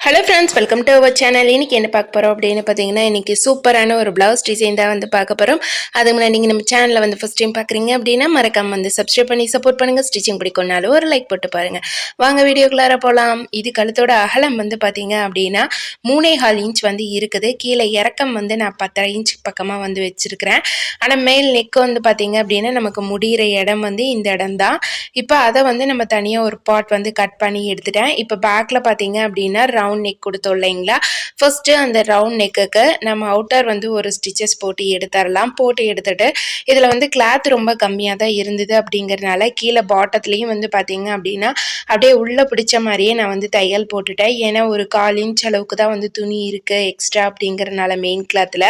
Hello friends welcome to our channel இன்னைக்கு என்ன பார்க்க போகிறோம் அப்படின்னு பார்த்தீங்கன்னா இன்றைக்கி சூப்பரான ஒரு ப்ளவுஸ் டிசைன் தான் வந்து பார்க்க போகிறோம் அதுக்கு முன்னாடி நீங்கள் நம்ம சேனலில் வந்து ஃபஸ்ட் டைம் பார்க்குறீங்க அப்படின்னா மறக்காம வந்து சப்ஸ்கிரைப் பண்ணி சப்போர்ட் பண்ணுங்கள் ஸ்டிச்சிங் பிடிக்கும்னாலும் ஒரு லைக் போட்டு பாருங்கள் வாங்க வீடியோக்குள்ளார போகலாம் இது கழுத்தோட அகலம் வந்து பார்த்தீங்க அப்படின்னா மூணே ஹால் இன்ச் வந்து இருக்குது. கீழே இறக்கம் வந்து நான் பத்தரை இன்ச் பக்கமாக வந்து வச்சுருக்கிறேன். ஆனால் மேல் நெக் வந்து பார்த்தீங்க அப்படின்னா நமக்கு முடிகிற இடம் வந்து இந்த இடம் தான். இப்போ அதை வந்து நம்ம தனியாக ஒரு பாட் வந்து கட் பண்ணி எடுத்துட்டேன். இப்போ பேக்கில் பார்த்தீங்க அப்படின்னா ரவுண்ட் ரவுண்ட் நெக் கொடுத்தோம் இல்லைங்களா? ஃபஸ்ட்டு அந்த ரவுண்ட் நெக்குக்கு நம்ம அவுட்டர் வந்து ஒரு ஸ்டிச்சஸ் போட்டு எடுத்துடலாம் போட்டு எடுத்துட்டு இதில் வந்து கிளாத் ரொம்ப கம்மியாக தான் இருந்தது அப்படிங்கிறதுனால கீழே பாட்டத்துலேயும் வந்து பார்த்தீங்க அப்படின்னா அப்படியே உள்ளே பிடிச்ச மாதிரியே நான் வந்து தையல் போட்டுட்டேன். ஏன்னா ஒரு கால் இன்ச் அளவுக்கு தான் வந்து துணி இருக்குது எக்ஸ்ட்ரா அப்படிங்கிறனால மெயின் கிளாத்தில்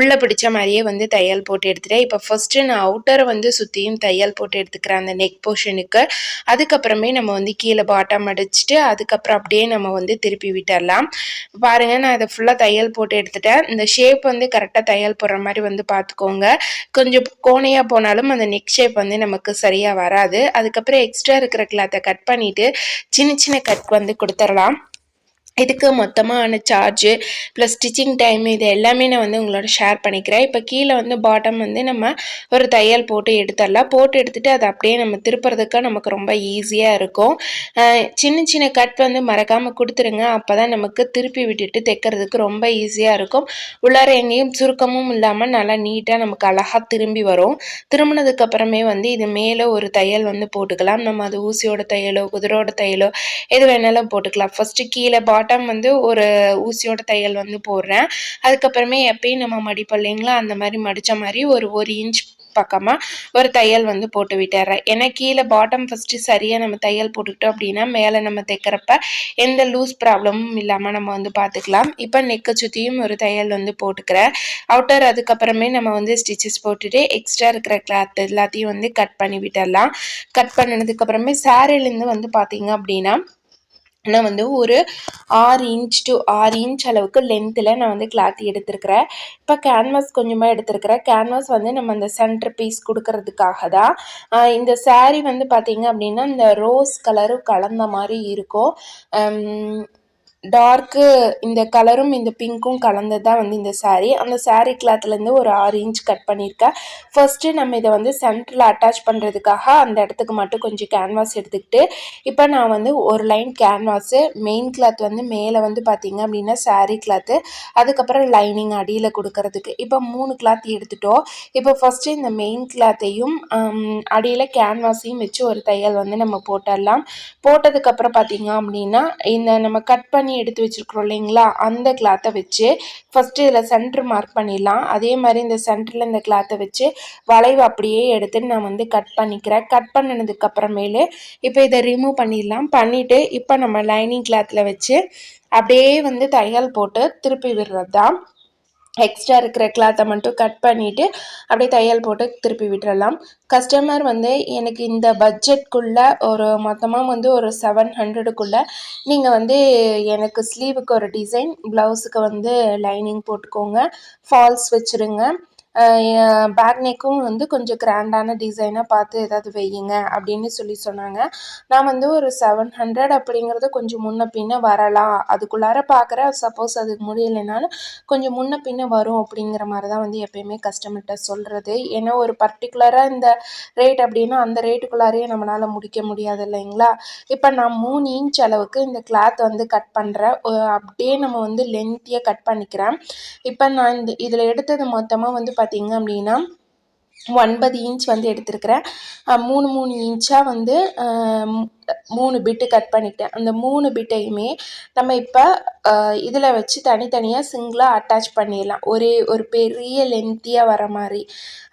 உள்ளே பிடிச்ச மாதிரியே வந்து தையல் போட்டு எடுத்துட்டேன். இப்போ ஃபஸ்ட்டு நான் அவுட்டரை வந்து சுற்றியும் தையல் போட்டு எடுத்துக்கிறேன் அந்த நெக் போர்ஷனுக்கு அதுக்கப்புறமே நம்ம வந்து கீழே பாட்டம் அடிச்சுட்டு அதுக்கப்புறம் அப்படியே நம்ம வந்து திருப்பி விட்டுடலாம் பாருங்கள் நான் இதை ஃபுல்லாக தையல் போட்டு எடுத்துட்டேன். இந்த ஷேப் வந்து கரெக்டாக தையல் போடுற மாதிரி வந்து பார்த்துக்கோங்க. கொஞ்சம் கோணையாக போனாலும் அந்த நெக் ஷேப் வந்து நமக்கு சரியாக வராது. அதுக்கப்புறம் எக்ஸ்ட்ரா இருக்கிற கிளாத்தை கட் பண்ணிவிட்டு சின்ன சின்ன கட் வந்து கொடுத்துடலாம். இதுக்கு மொத்தமான சார்ஜு ப்ளஸ் ஸ்டிச்சிங் டைம் இது எல்லாமே நான் வந்து உங்களோட ஷேர் பண்ணிக்கிறேன். இப்போ கீழே வந்து பாட்டம் வந்து நம்ம ஒரு தையல் போட்டு எடுத்துடலாம். போட்டு எடுத்துகிட்டு அதை அப்படியே நம்ம திருப்புறதுக்கு நமக்கு ரொம்ப ஈஸியாக இருக்கும். சின்ன சின்ன கட் வந்து மறக்காமல் கொடுத்துருங்க. அப்போ தான் நமக்கு திருப்பி விட்டுட்டு தைக்கிறதுக்கு ரொம்ப ஈஸியாக இருக்கும். உள்ளார எங்கேயும் சுருக்கமும் இல்லாமல் நல்லா நீட்டாக நமக்கு அழகாக திரும்பி வரும். திரும்பினதுக்கப்புறமே வந்து இது மேலே ஒரு தையல் வந்து போட்டுக்கலாம். நம்ம அது ஊசியோட தையலோ குதிரோட தையலோ எது வேணாலும் போட்டுக்கலாம். ஃபஸ்ட்டு கீழே பாட்டம் பாட்டம் வந்து ஒரு ஊசியோட தையல் வந்து போடுறேன். அதுக்கப்புறமே எப்பயும் நம்ம மடிப்போம் இல்லைங்களா அந்த மாதிரி மடித்த மாதிரி ஒரு ஒரு இன்ச் பக்கமாக ஒரு தையல் வந்து போட்டு விட்டுறேன். ஏன்னா கீழே பாட்டம் ஃபஸ்ட்டு சரியாக நம்ம தையல் போட்டுக்கிட்டோம் அப்படின்னா மேலே நம்ம தைக்கிறப்ப எந்த லூஸ் ப்ராப்ளமும் இல்லாமல் நம்ம வந்து பார்த்துக்கலாம் இப்போ நெக்கை சுற்றியும் ஒரு தையல் வந்து போட்டுக்கிறேன். அவுட்டர் அதுக்கப்புறமே நம்ம வந்து ஸ்டிச்சஸ் போட்டுட்டு எக்ஸ்ட்ரா இருக்கிற கிளாத் எல்லாத்தையும் வந்து கட் பண்ணி விட்டுடலாம் கட் பண்ணினதுக்கப்புறமே சாரிலேருந்து வந்து பார்த்தீங்க அப்படின்னா நான் வந்து ஒரு ஆறு இன்ச் டு ஆறு இன்ச் அளவுக்கு லென்த்தில் நான் வந்து கிளாத் எடுத்திருக்கிறேன். இப்போ கேன்வாஸ் கொஞ்சமாக எடுத்திருக்கிறேன். கேன்வாஸ் வந்து நம்ம அந்த சென்டர் பீஸ் கொடுக்கறதுக்காக தான். இந்த சேரீ வந்து பார்த்திங்க அப்படின்னா இந்த ரோஸ் கலரும் கலந்த மாதிரி இருக்கும். டார்க்கு இந்த கலரும் இந்த பிங்க்கும் கலந்தது தான் வந்து இந்த சாரீ அந்த சாரீ கிளாத்லேருந்து ஒரு ஆறு இன்ச் கட் பண்ணியிருக்கேன் ஃபஸ்ட்டு நம்ம இதை வந்து சென்டரில் அட்டாச் பண்ணுறதுக்காக அந்த இடத்துக்கு மட்டும் கொஞ்சம் கேன்வாஸ் எடுத்துக்கிட்டு இப்போ நான் வந்து ஒரு லைன் கேன்வாஸு மெயின் கிளாத் வந்து மேலே வந்து பார்த்திங்க அப்படின்னா சாரீ கிளாத்து அதுக்கப்புறம் லைனிங் அடியில் கொடுக்கறதுக்கு. இப்போ மூணு கிளாத் எடுத்துட்டோம். இப்போ ஃபஸ்ட்டு இந்த மெயின் கிளாத்தையும் um, அடியில் கேன்வாஸையும் வச்சு ஒரு தையல் வந்து நம்ம போட்டுடலாம். போட்டதுக்கப்புறம் பார்த்திங்க அப்படின்னா இந்த நம்ம கட் பண்ணி பண்ணி எடுத்து வச்சுருக்குறோம் இல்லைங்களா? அந்த கிளாத்தை வச்சு ஃபஸ்ட்டு இதில் சென்ட்ரு மார்க் பண்ணிடலாம். அதே மாதிரி இந்த சென்டரில் இந்த கிளாத்தை வச்சு வளைவு அப்படியே எடுத்து நான் வந்து கட் பண்ணிக்கிறேன். கட் பண்ணினதுக்கப்புறமேலு இப்போ இதை ரிமூவ் பண்ணிடலாம். பண்ணிவிட்டு இப்போ நம்ம லைனிங் கிளாத்தில் வச்சு அப்படியே வந்து தையல் போட்டு திருப்பி விடுறது தான் எக்ஸ்ட்ரா இருக்கிற கிளாத்தை மட்டும் கட் பண்ணிவிட்டு அப்படியே தையல் போட்டு திருப்பி விட்டுறலாம். கஸ்டமர் வந்து எனக்கு இந்த பட்ஜெட்குள்ளே ஒரு மொத்தமாக வந்து ஒரு செவன் ஹண்ட்ரடுக்குள்ளே நீங்கள் வந்து எனக்கு ஸ்லீவுக்கு ஒரு டிசைன் ப்ளவுஸுக்கு வந்து லைனிங் போட்டுக்கோங்க. ஃபால்ஸ் வச்சுருங்க. பேக் நெக்கும் வந்து கொஞ்சம் கிராண்டான டிசைனாக பார்த்து ஏதாவது வையுங்க அப்படின்னு சொல்லி சொன்னாங்க. நான் வந்து ஒரு செவன் ஹண்ட்ரட் அப்படிங்கிறது கொஞ்சம் முன்ன பின்ன வரலாம். அதுக்குள்ளார பார்க்குறேன் சப்போஸ் அதுக்கு முடியலைனாலும் கொஞ்சம் முன்ன பின்ன வரும் அப்படிங்கிற மாதிரி தான் வந்து எப்பயுமே கஸ்டமர்கிட்ட சொல்கிறது ஏன்னா ஒரு பர்டிகுலராக இந்த ரேட் அப்படின்னா அந்த ரேட்டுக்குள்ளாரையே நம்மளால் முடிக்க முடியாது இல்லைங்களா? இப்போ நான் மூணு இன்ச் அளவுக்கு இந்த கிளாத் வந்து கட் பண்ணுறேன் அப்படியே நம்ம வந்து லென்த்தியாக கட் பண்ணிக்கிறேன். இப்போ நான் இந்த இதில் எடுத்தது மொத்தமாக வந்து பார்த்திங்க அப்படின்னா ஒன்பது இன்ச் வந்து எடுத்திருக்கிறேன். மூணு மூணு இன்ச்சாக வந்து மூணு பிட்டு கட் பண்ணிக்கிட்டேன். அந்த மூணு பிட்டையுமே நம்ம இப்போ இதில் வச்சு தனித்தனியாக சிங்கிளாக அட்டாச் பண்ணிடலாம். ஒரே ஒரு பெரிய லென்த்தியாக வர மாதிரி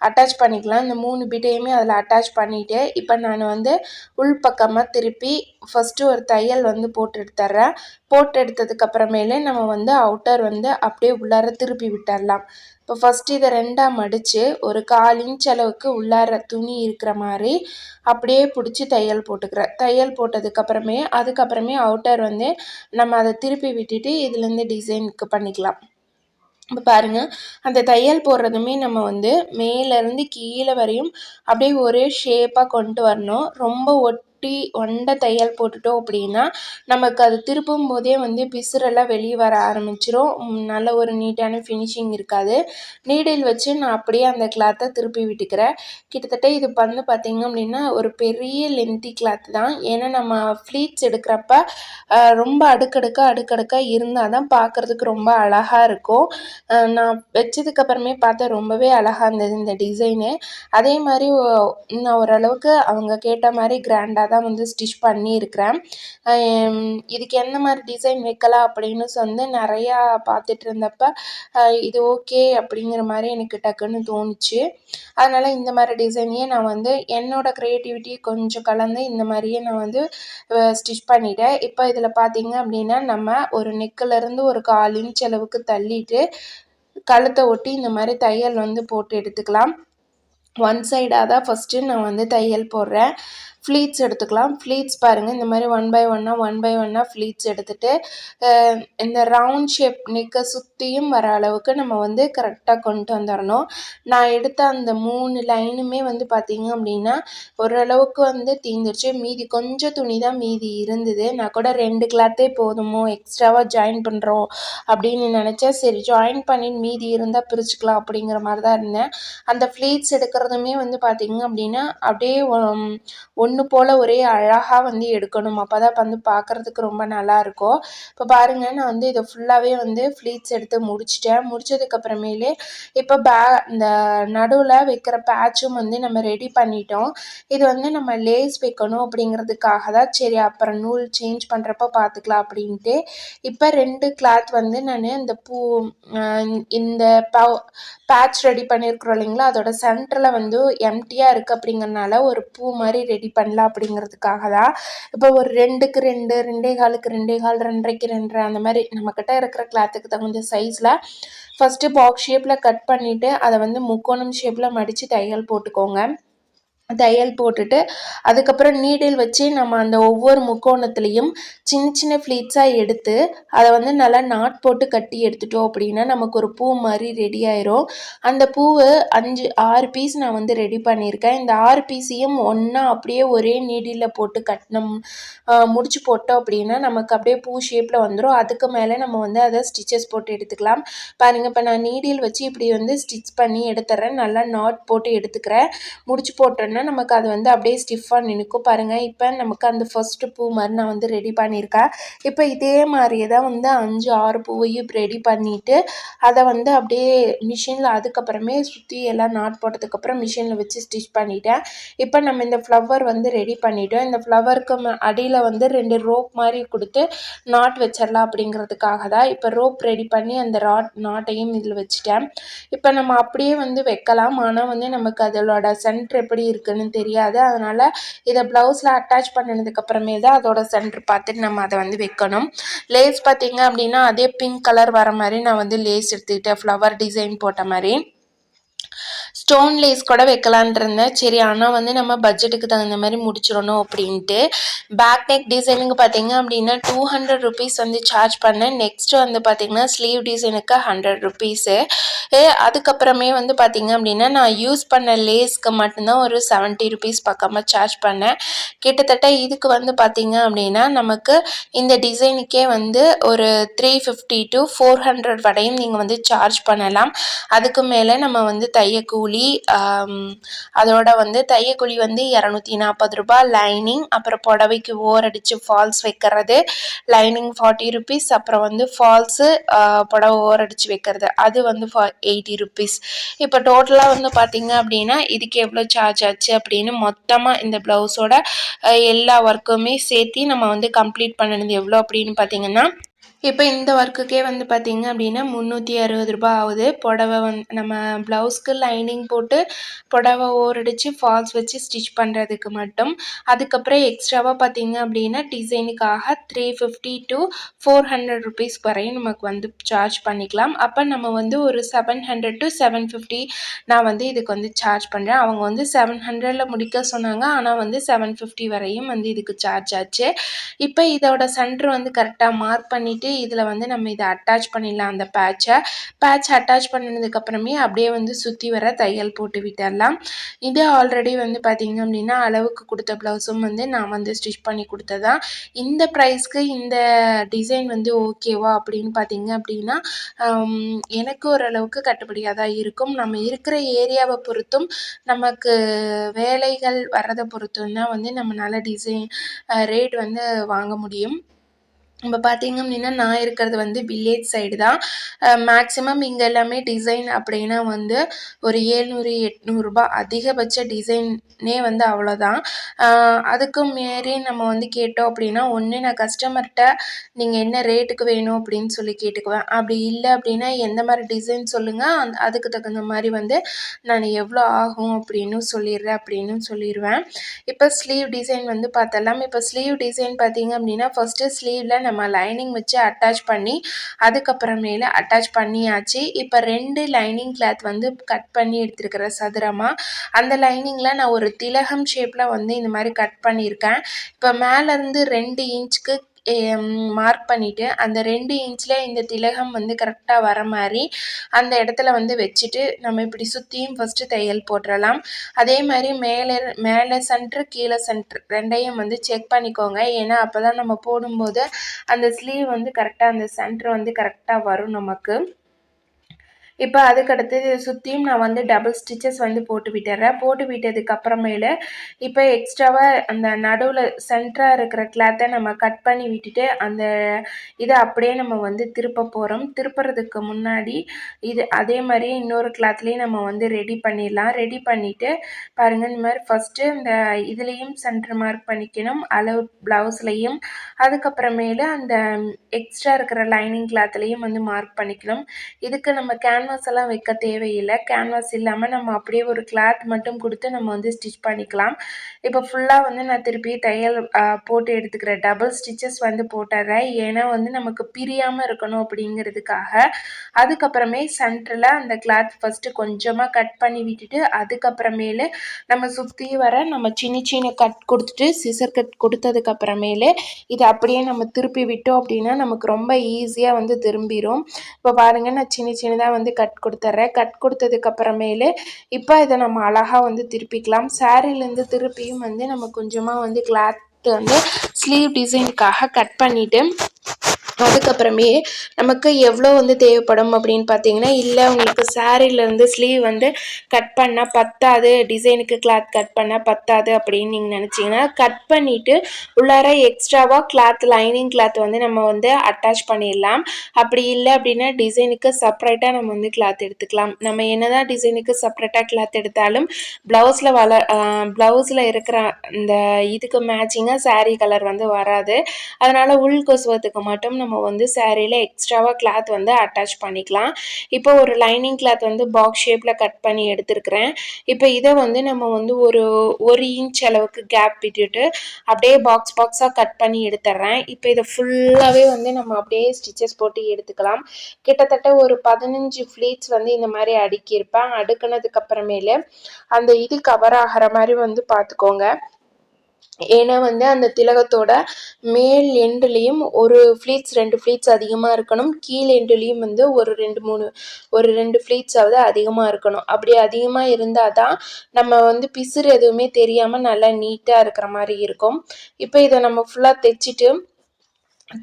அட்டாச் பண்ணிக்கலாம். இந்த மூணு பிட்டையுமே அதில் அட்டாச் பண்ணிவிட்டு இப்போ நான் வந்து உள் பக்கமாக திருப்பி ஃபஸ்ட்டு ஒரு தையல் வந்து போட்டு எடுத்துட்றேன் போட்டு எடுத்ததுக்கப்புறமேலே நம்ம வந்து அவுட்டர் வந்து அப்படியே உள்ளார திருப்பி விட்டுடலாம் இப்போ ஃபஸ்ட்டு இதை ரெண்டாக மடித்து ஒரு கால் இன்ச் அளவுக்கு உள்ளார துணி இருக்கிற மாதிரி அப்படியே பிடிச்சி தையல் போட்டுக்கிறேன். தையல் போட்டதுக்கப்புறமே அதுக்கப்புறமே அவுட்டர் வந்து நம்ம அதை திருப்பி விட்டுட்டு இதுலேருந்து டிசைனுக்கு பண்ணிக்கலாம். இப்போ பாருங்கள் அந்த தையல் போடுறதுமே நம்ம வந்து மேலேருந்து கீழே வரையும் அப்படியே ஒரே ஷேப்பாக கொண்டு வரணும். ரொம்ப ஒட் ஒட்டி ஒண்ட தையல் போட்டுட்டோம் அப்படின்னா நமக்கு அது திருப்பும் போதே வந்து பிசுரெல்லாம் வெளியே வர ஆரம்பிச்சிரும். நல்ல ஒரு நீட்டான ஃபினிஷிங் இருக்காது. நீடில் வச்சு நான் அப்படியே அந்த கிளாத்தை திருப்பி விட்டுக்கிறேன். கிட்டத்தட்ட இது வந்து பார்த்திங்க அப்படின்னா ஒரு பெரிய லென்த்தி கிளாத் தான். ஏன்னா நம்ம ஃப்ளீட்ஸ் எடுக்கிறப்ப ரொம்ப அடுக்கடுக்கா அடுக்கடுக்காக இருந்தால் தான் பார்க்குறதுக்கு ரொம்ப அழகாக இருக்கும். நான் வச்சதுக்கு அப்புறமே பார்த்தா ரொம்பவே அழகாக இருந்தது இந்த டிசைனு அதே மாதிரி நான் ஓரளவுக்கு அவங்க கேட்ட மாதிரி கிராண்டாக தான் வந்து ஸ்டிச் பண்ணியிருக்கிறேன். இதுக்கு எந்த மாதிரி டிசைன் வைக்கலாம் அப்படின்னு சொல்லி நிறையா பார்த்துட்டு இருந்தப்ப இது ஓகே அப்படிங்கிற மாதிரி எனக்கு டக்குன்னு தோணுச்சு. அதனால் இந்த மாதிரி டிசைனையே நான் வந்து என்னோடய க்ரியேட்டிவிட்டி கொஞ்சம் கலந்து இந்த மாதிரியே நான் வந்து ஸ்டிச் பண்ணிட்டேன். இப்போ இதில் பார்த்தீங்க அப்படின்னா நம்ம ஒரு நெக்கிலேருந்து ஒரு கால் இன்ச் அளவுக்கு தள்ளிட்டு கழுத்தை ஒட்டி இந்த மாதிரி தையல் வந்து போட்டு எடுத்துக்கலாம். ஒன் சைடாக தான் ஃபஸ்ட்டு நான் வந்து தையல் போடுறேன். ஃப்ளீட்ஸ் எடுத்துக்கலாம். ஃப்ளீட்ஸ் பாருங்கள் இந்த மாதிரி ஒன் பை ஒன்னாக ஒன் பை ஒன்னாக ஃப்ளீட்ஸ் எடுத்துகிட்டு இந்த ரவுண்ட் ஷேப் நிற்க சுற்றியும் வர அளவுக்கு நம்ம வந்து கரெக்டாக கொண்டு வந்துடணும் நான் எடுத்த அந்த மூணு லைனுமே வந்து பார்த்திங்க அப்படின்னா ஓரளவுக்கு வந்து தீந்துருச்சு. மீதி கொஞ்சம் துணி தான் மீதி இருந்தது. நான் கூட ரெண்டு கிளாத்தே போதுமோ எக்ஸ்ட்ராவாக ஜாயின் பண்ணுறோம் அப்படின்னு நினச்சேன். சரி ஜாயின் பண்ணி மீதி இருந்தால் பிரிச்சுக்கலாம் அப்படிங்கிற மாதிரி தான் இருந்தேன். அந்த ஃப்ளீட்ஸ் எடுக்கிறதுமே வந்து பார்த்திங்க அப்படின்னா அப்படியே ஒன்று போல் ஒரே அழகாக வந்து எடுக்கணும். அப்போ தான் வந்து பார்க்குறதுக்கு ரொம்ப நல்லாயிருக்கும் இப்போ பாருங்கள் நான் வந்து இதை ஃபுல்லாகவே வந்து ஃப்ளீட்ஸ் எடுத்து முடிச்சிட்டேன். முடிச்சதுக்கப்புறமேலே இப்போ பே இந்த நடுவில் வைக்கிற பேட்சும் வந்து நம்ம ரெடி பண்ணிட்டோம். இது வந்து நம்ம லேஸ் வைக்கணும் அப்படிங்கிறதுக்காக தான் சரி அப்புறம் நூல் சேஞ்ச் பண்ணுறப்ப பார்த்துக்கலாம் அப்படின்ட்டு. இப்போ ரெண்டு கிளாத் வந்து நான் இந்த பூ இந்த பேட்ச் ரெடி பண்ணியிருக்கிறோம் இல்லைங்களா? அதோட சென்டரில் வந்து எம்டியாக இருக்குது அப்படிங்கிறனால ஒரு பூ மாதிரி ரெடி பண்ணலாம் அப்படிங்கிறதுக்காக தான் இப்போ ஒரு ரெண்டுக்கு ரெண்டு ரெண்டே காலுக்கு ரெண்டே கால் ரெண்டரைக்கு ரெண்டரை அந்த மாதிரி நம்மக்கிட்ட இருக்கிற கிளாத்துக்கு தகுந்த சைஸில் ஃபஸ்ட்டு பாக்ஸ் ஷேப்பில் கட் பண்ணிவிட்டு அதை வந்து முக்கோணம் ஷேப்பில் மடித்து தையல் போட்டுக்கோங்க. தையல் போட்டுட்டு அதுக்கப்புறம் நீடில் வச்சு நம்ம அந்த ஒவ்வொரு முக்கோணத்துலேயும் சின்ன சின்ன ஃப்ளீட்ஸாக எடுத்து அதை வந்து நல்லா நாட் போட்டு கட்டி எடுத்துட்டோம் அப்படின்னா நமக்கு ஒரு பூ மாதிரி ரெடி ஆயிரும். அந்த பூவு அஞ்சு ஆறு பீஸ் நான் வந்து ரெடி பண்ணியிருக்கேன். இந்த ஆறு பீஸையும் ஒன்றா அப்படியே ஒரே நீடிலில் போட்டு கட்டினம் முடிச்சு போட்டோம் அப்படின்னா நமக்கு அப்படியே பூ ஷேப்பில் வந்துடும் அதுக்கு மேலே நம்ம வந்து அதை ஸ்டிச்சஸ் போட்டு எடுத்துக்கலாம். பாருங்கள் இப்போ நான் நீடில் வச்சு இப்படி வந்து ஸ்டிச் பண்ணி எடுத்துறேன். நல்லா நாட் போட்டு எடுத்துக்கிறேன். முடிச்சு போட்டோன்னா நமக்கு அது வந்து அப்படியே ஸ்டிஃபாக நினைக்கும் பாருங்கள் இப்போ நமக்கு அந்த ஃபஸ்ட்டு பூ மாதிரி நான் வந்து ரெடி பண்ணியிருக்கேன். இப்போ இதே மாதிரியே தான் வந்து அஞ்சு ஆறு பூவையும் ரெடி பண்ணிவிட்டு அதை வந்து அப்படியே மிஷினில் அதுக்கப்புறமே சுற்றி எல்லாம் நாட் போட்டதுக்கப்புறம் மிஷினில் வச்சு ஸ்டிச் பண்ணிட்டேன். இப்போ நம்ம இந்த ஃப்ளவர் வந்து ரெடி பண்ணிட்டோம். இந்த ஃப்ளவருக்கு அடியில் வந்து ரெண்டு ரோப் மாதிரி கொடுத்து நாட் வச்சிடலாம் அப்படிங்கிறதுக்காக தான் இப்போ ரோப் ரெடி பண்ணி அந்த ராட் நாட்டையும் இதில் வச்சுட்டேன். இப்போ நம்ம அப்படியே வந்து வைக்கலாம். ஆனால் வந்து நமக்கு அதோட சென்டர் எப்படி இருக்குது இருக்குன்னு தெரியாது. அதனால் இதை ப்ளவுஸில் அட்டாச் பண்ணினதுக்கப்புறமே தான் அதோட சென்டர் பார்த்துட்டு நம்ம அதை வந்து வைக்கணும். லேஸ் பார்த்தீங்க அப்படின்னா அதே பிங்க் கலர் வர மாதிரி நான் வந்து லேஸ் எடுத்துக்கிட்டேன். ஃப்ளவர் டிசைன் போட்ட மாதிரி. ஸ்டோன் லேஸ் கூட வைக்கலான் இருந்தேன். சரி ஆனால் வந்து நம்ம பட்ஜெட்டுக்கு தகுந்த மாதிரி முடிச்சிடணும் அப்படின்ட்டு. பேக் நெக் டிசைனுக்கு பார்த்தீங்க அப்படின்னா டூ ஹண்ட்ரட் ருபீஸ் வந்து சார்ஜ் பண்ணேன். நெக்ஸ்ட் வந்து பார்த்தீங்கன்னா ஸ்லீவ் டிசைனுக்கு ஹண்ட்ரட் ருபீஸு அதுக்கப்புறமே வந்து பார்த்தீங்க அப்படின்னா நான் யூஸ் பண்ண லேஸ்க்கு மட்டும்தான் ஒரு செவன்ட்டி ருபீஸ் பக்கமாக சார்ஜ் பண்ணேன். கிட்டத்தட்ட இதுக்கு வந்து பார்த்தீங்க அப்படின்னா நமக்கு இந்த டிசைனுக்கே வந்து ஒரு three fifty to four hundred வரையும் நீங்கள் வந்து சார்ஜ் பண்ணலாம். அதுக்கு மேலே நம்ம வந்து தையக்கூலி ஆம், அதோட வந்து தையக்குழி வந்து இரநூத்தி நாற்பது ரூபாய் லைனிங் அப்புறம் புடவைக்கு ஓர் அடித்து ஃபால்ஸ் வைக்கிறது லைனிங் ஃபார்ட்டி ருபீஸ் அப்புறம் வந்து ஃபால்ஸு புடவை ஓர் அடித்து வைக்கிறது அது வந்து ஃபா எயிட்டி ருபீஸ் இப்போ டோட்டலாக வந்து பார்த்தீங்க அப்படின்னா இதுக்கு எவ்வளோ சார்ஜ் ஆச்சு அப்படின்னு மொத்தமாக இந்த ப்ளவுஸோட எல்லா ஒர்க்குமே சேர்த்து நம்ம வந்து கம்ப்ளீட் பண்ணினது எவ்வளோ அப்படின்னு பார்த்தீங்கன்னா இப்போ இந்த ஒர்க்குக்கே வந்து பார்த்திங்க அப்படின்னா முந்நூற்றி அறுபது ரூபாய் ஆகுது. புடவை வந் நம்ம ப்ளவுஸ்க்கு லைனிங் போட்டு புடவை ஓரடிச்சு ஃபால்ஸ் வச்சு ஸ்டிச் பண்ணுறதுக்கு மட்டும். அதுக்கப்புறம் எக்ஸ்ட்ராவாக பார்த்திங்க அப்படின்னா டிசைனுக்காக three fifty to four hundred rupees வரையும் நமக்கு வந்து சார்ஜ் பண்ணிக்கலாம். அப்போ நம்ம வந்து ஒரு seven hundred to seven fifty நான் வந்து இதுக்கு வந்து சார்ஜ் பண்ணுறேன் அவங்க வந்து செவன் ஹண்ட்ரடில் முடிக்க சொன்னாங்க. ஆனால் வந்து செவன் ஃபிஃப்டி வரையும் வந்து இதுக்கு சார்ஜ் ஆச்சு. இப்போ இதோட சென்டர் வந்து கரெக்டாக மார்க் பண்ணிவிட்டு பண்ணிவிட்டு இதில் வந்து நம்ம இதை அட்டாச் பண்ணிடலாம் அந்த பேட்சை பேட்ச் அட்டாச் பண்ணினதுக்கப்புறமே அப்படியே வந்து சுற்றி வர தையல் போட்டு விட்டுடலாம். இது ஆல்ரெடி வந்து பார்த்திங்க அப்படின்னா அளவுக்கு கொடுத்த ப்ளவுஸும் வந்து நான் வந்து ஸ்டிச் பண்ணி கொடுத்ததான் இந்த ப்ரைஸ்க்கு இந்த டிசைன் வந்து ஓகேவா அப்படின்னு பார்த்தீங்க அப்படின்னா எனக்கு ஓரளவுக்கு கட்டுப்படியாக தான் இருக்கும். நம்ம இருக்கிற ஏரியாவை பொறுத்தும் நமக்கு வேலைகள் வர்றதை பொறுத்தும் தான் வந்து நம்ம டிசைன் ரேட் வந்து வாங்க முடியும். இப்போ பார்த்தீங்க அப்படின்னா நான் இருக்கிறது வந்து வில்லேஜ் சைடு தான். மேக்ஸிமம் இங்கே எல்லாமே டிசைன் அப்படின்னா வந்து ஒரு ஏழ்நூறு எட்நூறுபா அதிகபட்ச டிசைனே வந்து அவ்வளோதான் அதுக்கு மீறி நம்ம வந்து கேட்டோம் அப்படின்னா ஒன்று நான் கஸ்டமர்கிட்ட நீங்கள் என்ன ரேட்டுக்கு வேணும் அப்படின்னு சொல்லி கேட்டுக்குவேன். அப்படி இல்லை அப்படின்னா எந்த மாதிரி டிசைன் சொல்லுங்கள் அந் அதுக்கு தகுந்த மாதிரி வந்து நான் எவ்வளோ ஆகும் அப்படின்னு சொல்லிடுறேன் அப்படின்னு சொல்லிடுவேன். இப்போ ஸ்லீவ் டிசைன் வந்து பார்த்தலாம் இப்போ ஸ்லீவ் டிசைன் பார்த்தீங்க அப்படின்னா ஃபஸ்ட்டு ஸ்லீவில் நம்ம லைனிங் வச்சு அட்டாச் பண்ணி அதுக்கப்புறமேல அட்டாச் பண்ணியாச்சு. இப்போ ரெண்டு லைனிங் கிளாத் வந்து கட் பண்ணி எடுத்துருக்கிற சதுரமாக அந்த லைனிங்கில் நான் ஒரு திலகம் ஷேப்பில் வந்து இந்த மாதிரி கட் பண்ணியிருக்கேன். இப்போ மேலேருந்து ரெண்டு இன்ச்சுக்கு மார்க் பண்ணிவிட்டு அந்த ரெண்டு இன்ச்சில் இந்த திலகம் வந்து கரெக்டாக வர மாதிரி அந்த இடத்துல வந்து வச்சுட்டு நம்ம இப்படி சுற்றியும் ஃபஸ்ட்டு தையல் போட்டுடலாம் அதே மாதிரி மேலே மேலே சென்ட்ரு கீழே சென்ட்ரு ரெண்டையும் வந்து செக் பண்ணிக்கோங்க. ஏன்னா அப்போ தான் நம்ம போடும்போது அந்த ஸ்லீவ் வந்து கரெக்டாக அந்த சென்ட்ரு வந்து கரெக்டாக வரும் நமக்கு. இப்போ அதுக்கடுத்து சுற்றியும் நான் வந்து டபுள் ஸ்டிச்சஸ் வந்து போட்டு விட்டுறேன். போட்டு விட்டதுக்கு அப்புறமேல இப்போ எக்ஸ்ட்ராவாக அந்த நடுவில் சென்டராக இருக்கிற கிளாத்தை நம்ம கட் பண்ணி விட்டுட்டு அந்த இதை அப்படியே நம்ம வந்து திருப்ப போகிறோம் திருப்புறதுக்கு முன்னாடி இது அதே மாதிரி இன்னொரு கிளாத்லேயும் நம்ம வந்து ரெடி பண்ணிடலாம். ரெடி பண்ணிவிட்டு பாருங்கள் இந்த மாதிரி ஃபஸ்ட்டு இந்த இதுலேயும் சென்டர் மார்க் பண்ணிக்கணும். அளவு ப்ளவுஸ்லேயும் அதுக்கப்புறமேல அந்த எக்ஸ்ட்ரா இருக்கிற லைனிங் கிளாத்லேயும் வந்து மார்க் பண்ணிக்கணும். இதுக்கு நம்ம கேன் கேன்வாஸ் எல்லாம் வைக்க தேவையில்லை. கேன்வாஸ் இல்லாமல் நம்ம அப்படியே ஒரு கிளாத் மட்டும் கொடுத்து நம்ம வந்து ஸ்டிச் பண்ணிக்கலாம். இப்போ ஃபுல்லாக வந்து நான் திருப்பி தையல் போட்டு எடுத்துக்கிறேன் டபுள் ஸ்டிச்சஸ் வந்து போட்டுறேன். ஏன்னா வந்து நமக்கு பிரியாமல் இருக்கணும் அப்படிங்கிறதுக்காக. அதுக்கப்புறமே சென்டரில் அந்த கிளாத் ஃபஸ்ட்டு கொஞ்சமாக கட் பண்ணி விட்டுட்டு அதுக்கப்புறமேலு நம்ம சுற்றி வர நம்ம சின்ன சின்ன கட் கொடுத்துட்டு சிசர் கட் கொடுத்ததுக்கப்புறமேலு இதை அப்படியே நம்ம திருப்பி விட்டோம் அப்படின்னா நமக்கு ரொம்ப ஈஸியாக வந்து திரும்பிடும் இப்போ பாருங்கள் நான் சின்ன சின்னதாக வந்து கட் கொடுத்துட்றேன் கட் கொடுத்ததுக்கப்புறமேலு இப்போ இதை நம்ம அழகாக வந்து திருப்பிக்கலாம். சாரிலேருந்து திருப்பியும் வந்து நம்ம கொஞ்சமாக வந்து கிளாத் வந்து ஸ்லீவ் டிசைனுக்காக கட் பண்ணிவிட்டு அதுக்கப்புறமே நமக்கு எவ்வளோ வந்து தேவைப்படும் அப்படின்னு பார்த்தீங்கன்னா இல்லை உங்களுக்கு சாரீலேருந்து ஸ்லீவ் வந்து கட் பண்ணால் பத்தாது டிசைனுக்கு கிளாத் கட் பண்ணால் பத்தாது அப்படின்னு நீங்கள் நினச்சிங்கன்னா கட் பண்ணிவிட்டு உள்ளார எக்ஸ்ட்ராவாக கிளாத் லைனிங் கிளாத் வந்து நம்ம வந்து அட்டாச் பண்ணிடலாம். அப்படி இல்லை அப்படின்னா டிசைனுக்கு செப்ரேட்டாக நம்ம வந்து கிளாத் எடுத்துக்கலாம். நம்ம என்ன தான் டிசைனுக்கு செப்ரேட்டாக கிளாத் எடுத்தாலும் ப்ளவுஸில் வள ப்ளவுஸில் இருக்கிற அந்த இதுக்கு மேட்சிங்காக சாரீ கலர் வந்து வராது. அதனால் உள் கொசுவத்துக்கு மட்டும் நம்ம நம்ம வந்து சேரீயில் எக்ஸ்ட்ராவாக கிளாத் வந்து அட்டாச் பண்ணிக்கலாம். இப்போ ஒரு லைனிங் கிளாத் வந்து பாக்ஸ் ஷேப்பில் கட் பண்ணி எடுத்துருக்கிறேன். இப்போ இதை வந்து நம்ம வந்து ஒரு ஒரு இன்ச் அளவுக்கு கேப் விட்டுட்டு அப்படியே பாக்ஸ் பாக்ஸாக கட் பண்ணி எடுத்துட்றேன் இப்போ இதை ஃபுல்லாகவே வந்து நம்ம அப்படியே ஸ்டிச்சஸ் போட்டு எடுத்துக்கலாம். கிட்டத்தட்ட ஒரு பதினஞ்சு ஃப்ளீட்ஸ் வந்து இந்த மாதிரி அடுக்கியிருப்பேன். அடுக்கினதுக்கப்புறமேலே அந்த இது கவர் ஆகிற மாதிரி வந்து பார்த்துக்கோங்க. ஏன்னா வந்து அந்த திலகத்தோட மேல் எண்டுலேயும் ஒரு ஃப்ளீட்ஸ் ரெண்டு ஃப்ளீட்ஸ் அதிகமாக இருக்கணும். கீழ் எண்டுலேயும் வந்து ஒரு ரெண்டு மூணு ஒரு ரெண்டு ஃப்ளீட்ஸாவது அதிகமாக இருக்கணும். அப்படி அதிகமாக இருந்தால் தான் நம்ம வந்து பிசுறு எதுவுமே தெரியாமல் நல்லா நீட்டாக இருக்கிற மாதிரி இருக்கும். இப்போ இதை நம்ம ஃபுல்லாக தைச்சிட்டு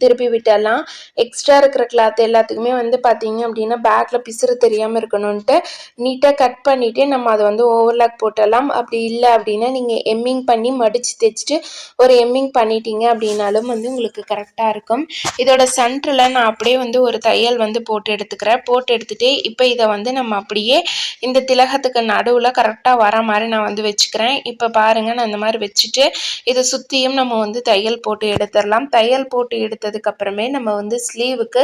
திருப்பி விட்டுடலாம். எக்ஸ்ட்ரா இருக்கிற கிளாத் எல்லாத்துக்குமே வந்து பார்த்தீங்க அப்படின்னா பேக்கில் பிசுறு தெரியாமல் இருக்கணும்ன்ட்டு நீட்டாக கட் பண்ணிவிட்டு நம்ம அதை வந்து ஓவர்லாக் போட்டலாம் அப்படி இல்லை அப்படின்னா நீங்கள் எம்மிங் பண்ணி மடித்து தைச்சிட்டு ஒரு எம்மிங் பண்ணிட்டீங்க அப்படின்னாலும் வந்து உங்களுக்கு கரெக்டாக இருக்கும். இதோட சென்டரில் நான் அப்படியே வந்து ஒரு தையல் வந்து போட்டு எடுத்துக்கிறேன். போட்டு எடுத்துகிட்டு இப்போ இதை வந்து நம்ம அப்படியே இந்த திலகத்துக்கு நடுவில் கரெக்டாக வர மாதிரி நான் வந்து வச்சுக்கிறேன். இப்போ பாருங்கள் நான் இந்த மாதிரி வச்சுட்டு இதை சுற்றியும் நம்ம வந்து தையல் போட்டு எடுத்துடலாம். தையல் போட்டு எடு எடுத்ததுக்கப்புறமே நம்ம வந்து ஸ்லீவுக்கு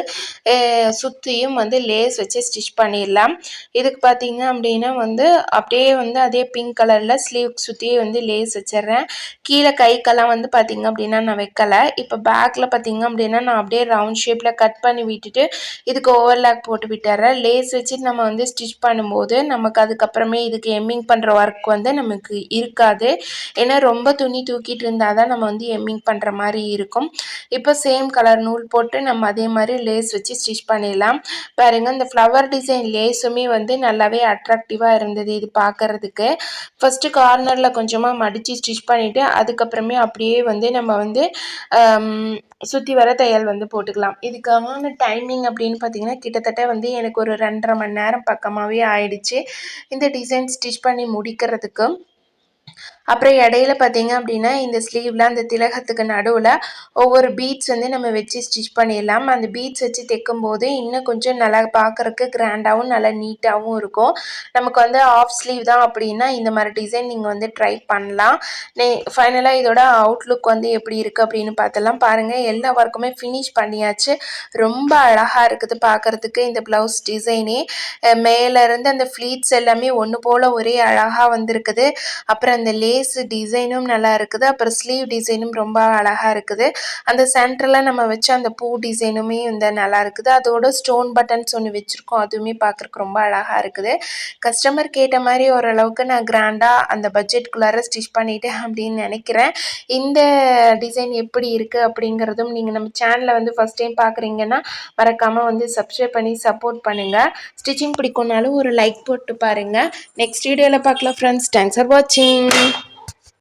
சுற்றியும் வந்து லேஸ் வச்சு ஸ்டிச் பண்ணிடலாம். இதுக்கு பார்த்தீங்க அப்படின்னா வந்து அப்படியே வந்து அதே பிங்க் கலரில் ஸ்லீவுக்கு சுற்றியே வந்து லேஸ் வச்சிடுறேன். கீழே கைக்கெல்லாம் வந்து பார்த்திங்க அப்படின்னா நான் வைக்கலை. இப்போ பேக்கில் பார்த்திங்க அப்படின்னா நான் அப்படியே ரவுண்ட் ஷேப்பில் கட் பண்ணி விட்டுட்டு இதுக்கு ஓவர்லாக் போட்டு விட்டுறேன் லேஸ் வச்சுட்டு நம்ம வந்து ஸ்டிச் பண்ணும்போது நமக்கு அதுக்கப்புறமே இதுக்கு எம்மிங் பண்ணுற ஒர்க் வந்து நமக்கு இருக்காது. ஏன்னா ரொம்ப துணி தூக்கிட்டு இருந்தால் தான் நம்ம வந்து எம்மிங் பண்ணுற மாதிரி இருக்கும். இப்போ சேம் சேம் கலர் நூல் போட்டு நம்ம அதே மாதிரி லேஸ் வச்சு ஸ்டிச் பண்ணிடலாம். பாருங்கள் இந்த ஃப்ளவர் டிசைன் லேஸுமே வந்து நல்லாவே அட்ராக்டிவாக இருந்தது இது பார்க்குறதுக்கு ஃபஸ்ட்டு கார்னரில் கொஞ்சமாக மடித்து ஸ்டிச் பண்ணிவிட்டு அதுக்கப்புறமே அப்படியே வந்து நம்ம வந்து சுற்றி வர தையல் வந்து போட்டுக்கலாம். இதுக்கான டைமிங் அப்படின்னு பார்த்தீங்கன்னா கிட்டத்தட்ட வந்து எனக்கு ஒரு ரெண்டரை மணி நேரம் பக்கமாகவே ஆயிடுச்சு. இந்த டிசைன் ஸ்டிச் பண்ணி முடிக்கிறதுக்கு. அப்புறம் இடையில பார்த்தீங்க அப்படின்னா இந்த ஸ்லீவில் அந்த திலகத்துக்கு நடுவில் ஒவ்வொரு பீட்ஸ் வந்து நம்ம வச்சு ஸ்டிச் பண்ணிடலாம். அந்த பீட்ஸ் வச்சு தைக்கும் போது இன்னும் கொஞ்சம் நல்லா பார்க்குறக்கு கிராண்டாகவும் நல்லா நீட்டாகவும் இருக்கும். நமக்கு வந்து ஆஃப் ஸ்லீவ் தான் அப்படின்னா இந்த மாதிரி டிசைன் நீங்கள் வந்து ட்ரை பண்ணலாம். நே ஃபைனலாக இதோட அவுட்லுக் வந்து எப்படி இருக்குது அப்படின்னு பார்த்தலாம் பாருங்கள் எல்லா ஒர்க்குமே ஃபினிஷ் பண்ணியாச்சு. ரொம்ப அழகாக இருக்குது பார்க்குறதுக்கு இந்த ப்ளவுஸ் டிசைனே மேலேருந்து அந்த ஃப்ளீட்ஸ் எல்லாமே ஒன்று போல் ஒரே அழகாக வந்திருக்குது. அப்புறம் அந்த லே லேஸ் டிசைனும் நல்லா இருக்குது. அப்புறம் ஸ்லீவ் டிசைனும் ரொம்ப அழகாக இருக்குது. அந்த சென்டரில் நம்ம வச்ச அந்த பூ டிசைனுமே வந்து நல்லா இருக்குது. அதோட ஸ்டோன் பட்டன்ஸ் ஒன்று வச்சுருக்கோம். அதுவுமே பார்க்குறக்கு ரொம்ப அழகாக இருக்குது. கஸ்டமர் கேட்ட மாதிரி ஓரளவுக்கு நான் கிராண்டாக அந்த பட்ஜெட்குள்ளார ஸ்டிச் பண்ணிட்டேன் அப்படின்னு நினைக்கிறேன். இந்த டிசைன் எப்படி இருக்குது அப்படிங்கிறதும் நீங்கள் நம்ம சேனலில் வந்து ஃபஸ்ட் டைம் பார்க்குறீங்கன்னா மறக்காமல் வந்து சப்ஸ்கிரைப் பண்ணி சப்போர்ட் பண்ணுங்கள் ஸ்டிச்சிங் பிடிக்கும்னாலும் ஒரு லைக் போட்டு பாருங்கள் நெக்ஸ்ட் வீடியோவில் பார்க்கலாம் ஃப்ரெண்ட்ஸ் தேங்க்ஸ் ஃபார் வாட்சிங்